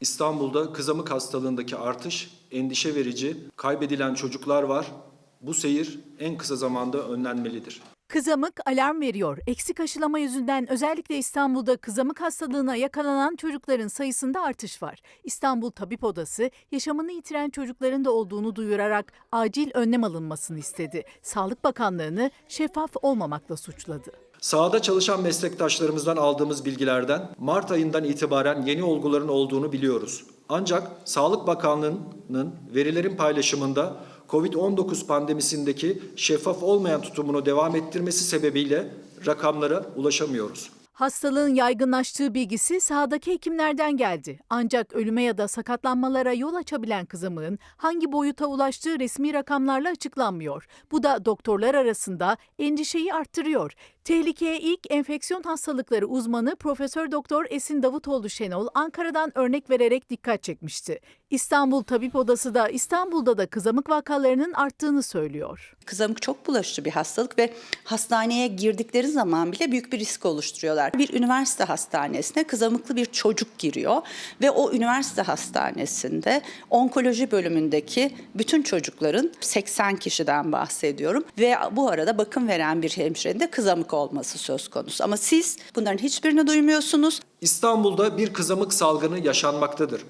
İstanbul'da kızamık hastalığındaki artış endişe verici, kaybedilen çocuklar var. Bu seyir en kısa zamanda önlenmelidir. Kızamık alarm veriyor. Eksik aşılama yüzünden özellikle İstanbul'da kızamık hastalığına yakalanan çocukların sayısında artış var. İstanbul Tabip Odası yaşamını yitiren çocukların da olduğunu duyurarak acil önlem alınmasını istedi. Sağlık Bakanlığı'nı şeffaf olmamakla suçladı. Sahada çalışan meslektaşlarımızdan aldığımız bilgilerden Mart ayından itibaren yeni olguların olduğunu biliyoruz. Ancak Sağlık Bakanlığı'nın verilerin paylaşımında COVID-19 pandemisindeki şeffaf olmayan tutumunu devam ettirmesi sebebiyle rakamlara ulaşamıyoruz. Hastalığın yaygınlaştığı bilgisi sahadaki hekimlerden geldi. Ancak ölüme ya da sakatlanmalara yol açabilen kızamığın hangi boyuta ulaştığı resmi rakamlarla açıklanmıyor. Bu da doktorlar arasında endişeyi arttırıyor. Tehlikeye ilk enfeksiyon hastalıkları uzmanı Profesör Doktor Esin Davutoğlu Şenol Ankara'dan örnek vererek dikkat çekmişti. İstanbul Tabip Odası da İstanbul'da da kızamık vakalarının arttığını söylüyor. Kızamık çok bulaşıcı bir hastalık ve hastaneye girdikleri zaman bile büyük bir risk oluşturuyorlar. Bir üniversite hastanesine kızamıklı bir çocuk giriyor ve o üniversite hastanesinde onkoloji bölümündeki bütün çocukların 80 kişiden bahsediyorum ve bu arada bakım veren bir hemşirenin de kızamık olması söz konusu. Ama siz bunların hiçbirini duymuyorsunuz. İstanbul'da bir kızamık salgını yaşanmaktadır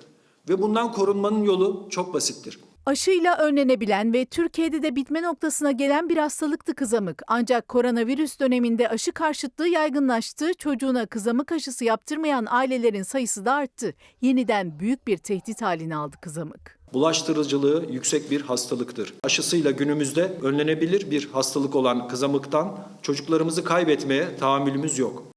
ve bundan korunmanın yolu çok basittir. Aşıyla önlenebilen ve Türkiye'de de bitme noktasına gelen bir hastalıktı kızamık. Ancak koronavirüs döneminde aşı karşıtlığı yaygınlaştı, çocuğuna kızamık aşısı yaptırmayan ailelerin sayısı da arttı. Yeniden büyük bir tehdit haline aldı kızamık. Bulaştırıcılığı yüksek bir hastalıktır. Aşısıyla günümüzde önlenebilir bir hastalık olan kızamıktan çocuklarımızı kaybetmeye tahammülümüz yok.